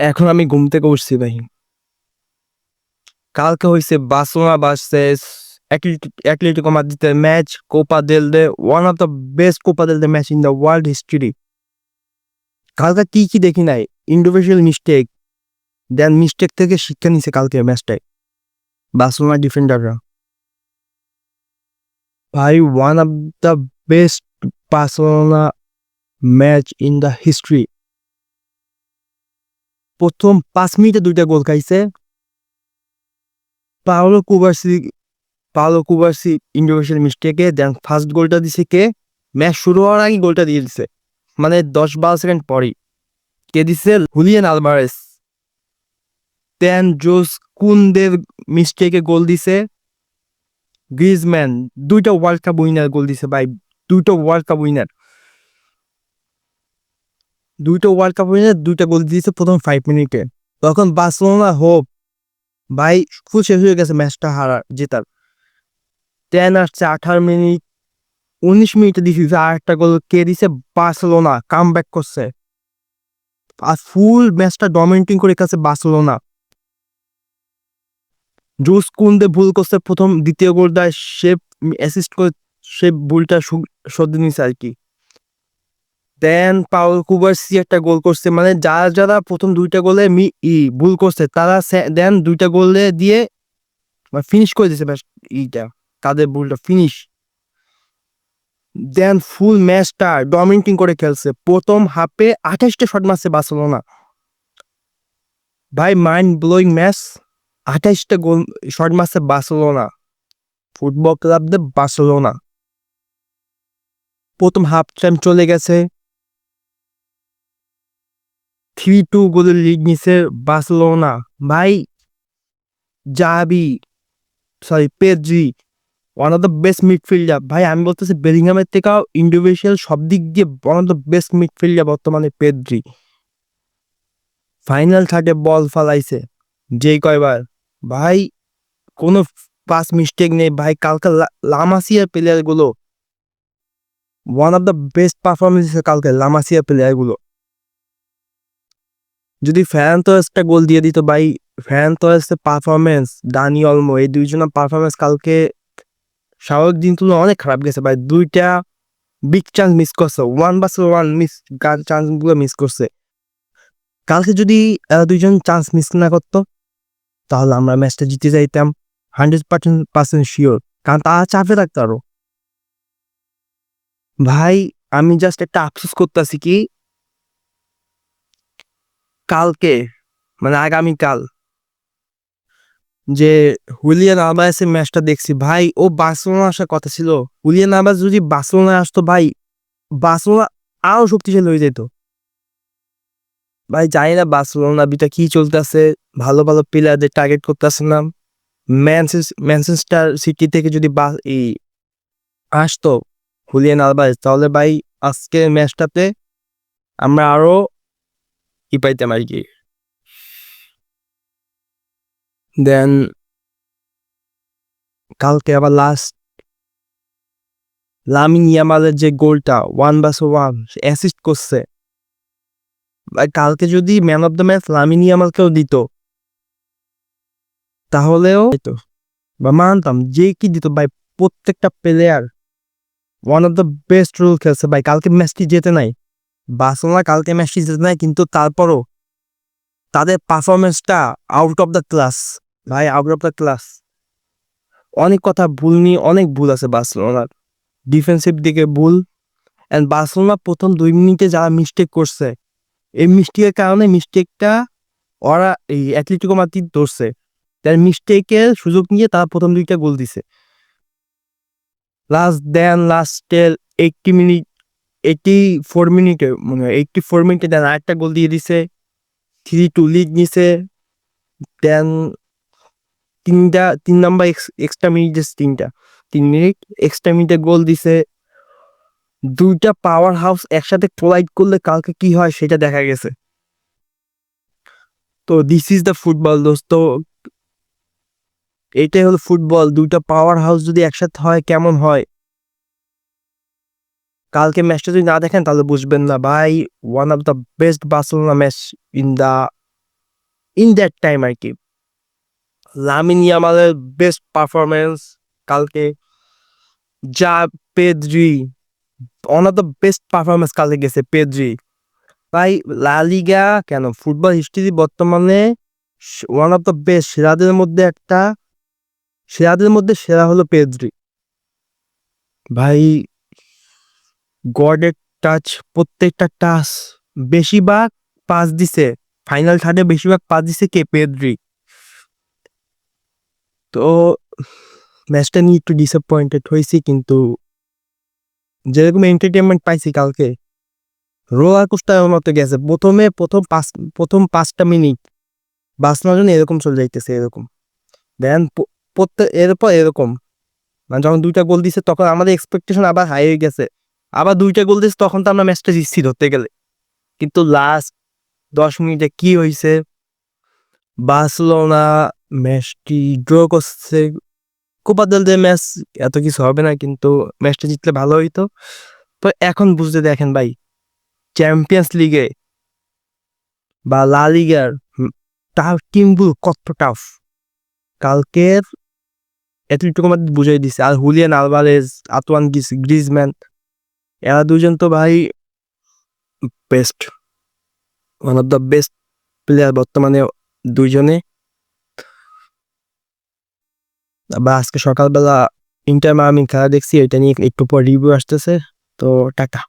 এখন আমি ঘুম থেকে উঠছি ভাই। কালকে হয়েছে বার্সেলোনা ভার্সেস অ্যাটলেটিকো মাদ্রিদের match Copa del Rey one of the best Copa del Rey match in the world history কালকে কি কি দেখি নাই? ইন্ডিভিজুয়াল মিস্টেক দেন মিস্টেক থেকে শিক্ষা নিছে কালকে ম্যাচটায় বার্সেলোনা ডিফেন্ডাররা ভাই one of the best Barcelona match in the history প্রথম পাঁচ মিনিটে দুইটা গোল খাইছে। Pau Cubarsi Pau Cubarsi individual মিস্টেকে then first গোলটা দিছে কে? ম্যাচ শুরু হওয়ার আগে গোলটা দিয়ে দিছে। মানে দশ বারো সেকেন্ড পরেই। কে দিছে? Julian Alvarez. দেন জোস কুনদের মিস্টেকে গোল দিছে। গ্রিজম্যান দুইটা ওয়ার্ল্ড কাপ উইনার গোল দিছে ভাই। দুইটা ওয়ার্ল্ড কাপ উইনার। দুইটা ওয়ার্ল্ড কাপ উইনার দুইটা গোল দিয়েছে প্রথম ফাইভ মিনিটে তখন বার্সেলোনা হোপ, ভাই ফুল শেষ হয়ে গেছে ম্যাচটা হারার, জেতার। টেন আসছে আঠারো মিনিট, উনিশ মিনিটে দিয়েছে আর একটা গোল কে দিছে? বার্সেলোনা কাম ব্যাক করছে। আর ফুল ম্যাচটা ডমিনেটিং করে কাছে বার্সেলোনা। জুস কুন্দে ভুল করছে, প্রথম দ্বিতীয় গোলটা সে অ্যাসিস্ট করে, সে ভুলটা সর্দি নিছে আর কি। দেন পাউল কুবার্সি একটা গোল করছে। মানে যারা যারা প্রথম দুইটা গোলে মি ভুল করছে, তারা দেন দুইটা গোলে দিয়ে ফিনিশ করে দিছে ব্যাস ইটা। তাদের ভুলটা ফিনিশ দেন ফুল ম্যাচটা ডমিনেটিং করে খেলছে। প্রথম হাফে আঠাশটা শট মারছে বার্সেলোনা। ভাই মাইন্ড ব্লোয়িং ম্যাচ আঠাশটা গোল শট মারছে Barcelona. Football club de Barcelona. প্রথম হাফ টাইম চলে গেছে। থ্রি টু গোলের লিড নিছে বার্সেলোনা ভাই, জাবি সরি পেজি one of the best midfielder ভাই, আমি বলতেছি বেলিংহামের থেকেও ইন্ডিভিজুয়াল সব দিক দিয়ে one of the best midfielder বর্তমানে পেদ্রি ফাইনাল থার্ডে বল ফালাইছে, যেই কয়বার। ভাই, কোনো পাস মিস্টেক নেই। ভাই, কালকে লামাসিয়ার প্লেয়ারগুলো one of the best performance কালকে, লামাসিয়ার প্লেয়ারগুলো যদি ফ্যান তোয়েসটা গোল দিয়ে দিত, ভাই ফ্যান তোয়েসের পারফরমেন্স দানি অলমো এই দুইজনের পারফরমেন্স কালকে স্বাভাবিক দিন তুলনা অনেক খারাপ গেছে, ভাই। দুইটা বিগ চান্স মিস করছে ওয়ান বাস ওয়ান মিস চান্সগুলো মিস করছে। কালকে যদি দুইজন চান্স মিস না করতো, তাহলে আমরা ম্যাচটা জিতে যাইতাম হান্ড্রেড পার্সেন্ট পার্সেন্ট শিওর কারণ তারা চাপে থাকতো আরও। ভাই, আমি জাস্ট একটা আফসোস করতেছি কি কালকে মানে আগামীকাল। যে হুলিয়ান আলবাসের ম্যাচটা দেখছি, ভাই, ও বার্সেলোনা আসার কথা ছিল। হুলিয়ান আলবাস যদি বার্সেলোনা আসতো, ভাই, বার্সেলোনা আরও শক্তিশালী হয়ে যেত। ভাই, জানি না বার্সেলোনা বিটা কি চলতেছে, ভালো ভালো প্লেয়ারদের টার্গেট করতেছে না। ম্যানচেস্টার সিটি থেকে যদি বা, এই, আসতো হুলিয়ান আলবাস তাহলে ভাই, আজকের ম্যাচটাতে আমরা আরও ই পাইতাম আর কি দেন কালকে আবার লাস্ট লামিন ইয়ামালের যে গোলটা ওয়ান বাস ওয়ান অ্যাসিস্ট করছে কালকে যদি man of the match Lamine ইয়ামালকেও দিত তাহলেও বা মানতাম যে কি দিত ভাই প্রত্যেকটা player one of the best role খেলছে ভাই কালকে ম্যাচটি জেতে নাই বার্সেলোনা কালকে ম্যাচটি জেতে নেয় কিন্তু তারপরও তাদের পারফরমেন্সটা আউট অফ দ্য ক্লাস ভাই আউট অফ দ্য ক্লাস অনেক কথা ভুল নিয়ে অনেক ভুল আছে বার্সেলোনার। ডিফেন্সিভ দিকে ভুল। অ্যান্ড বার্সেলোনা প্রথম দুই মিনিটে যারা মিস্টেক করছে, এই মিস্টেকের কারণে মিস্টেকটা ওরা এই অ্যাথলেটিকো মাদ্রিদ ধরছে। তার মিস্টেকের সুযোগ নিয়ে তারা প্রথম দুইটা গোল দিছে। লাস্ট দেন লাস্টের এইটটি মিনিট এইটি ফোর মিনিটে মনে হয় এইটটি ফোর মিনিটে দেন আরেকটা গোল দিয়ে দিছে থ্রি টু লিগ নিছে, দেন তিনটা, তিন নাম্বার এক্সট্রা মিনিট তিনটা। তিন মিনিট এক্সট্রা মিনিটে গোল দিছে। দুইটা পাওয়ার হাউস একসাথে কোলাইড করলে কালকে কি হয় সেটা দেখা গেছে। তো দিস ইজ দ্য ফুটবল দোস্ত। এটাই হলো ফুটবল দুইটা পাওয়ার হাউস যদি একসাথে হয় কেমন হয়? কালকে ম্যাচটা যদি না দেখেন, তাহলে বুঝবেন না ভাই one of the best Barcelona match in the in that time আর কি। লামিন ইয়ামালের বেস্ট পারফরমেন্স কালকে, যা Pedri one of the best performance কালকে গেছে পেদ্রি ভাই লা লিগা কেন? ফুটবল হিস্ট্রি বর্তমানে ওয়ান অফ দ্য বেস্ট সেরাদের মধ্যে একটা, সেরাদের মধ্যে সেরা হলো পেদ্রি ভাই গডের টাচ প্রত্যেকটা টাচ বেশিরভাগ পাস দিছে। ফাইনাল থার্ডে বেশিরভাগ পাস দিছে কে? পেদ্রি। তো ম্যাচটা নিয়ে একটু ডিসঅ্যাপয়েন্টেড হয়েছি কিন্তু যেরকম এন্টারটেনমেন্ট পাইছি কালকে রোলার কোস্টার মতো গেছে। প্রথমে প্রথম পাঁচ প্রথম পাঁচটা মিনিট বাঁচানোর জন্য এরকম চলে যাইতেছে এরকম। দেন প্রত্যেক, এরপর এরকম। মানে যখন দুইটা গোল দিছে তখন আমাদের এক্সপেকটেশন আবার হাই হয়ে গেছে। আবার দুইটা গোল দিছে তখন তো আমরা ম্যাচটা জিতছি ধরতে গেলে। কিন্তু লাস্ট দশ মিনিটে কি হয়েছে বার্সেলোনা ম্যাচটি ড্র করছে। কোপা দেল দে ম্যাচ এত কিছু হবে না, কিন্তু ম্যাচটা জিতলে ভালো হইতো। তো এখন বুঝতে দেখেন ভাই চ্যাম্পিয়ন্স লিগে বা লা লিগার টাফ টিমগুলো কত টাফ কালকের, এতটুকু আমাদের বুঝাই দিছে। আর হুলিয়ান আলভারেজ আতওয়ান গ্রিজম্যান এরা দুজন তো ভাই best one of the best player বর্তমানে দুইজনে। বা আজকে সকালবেলা ইন্টার আমি খেলা দেখছি, এটা নিয়ে একটু পর রিভিউ আসতেছে, তো টাটা।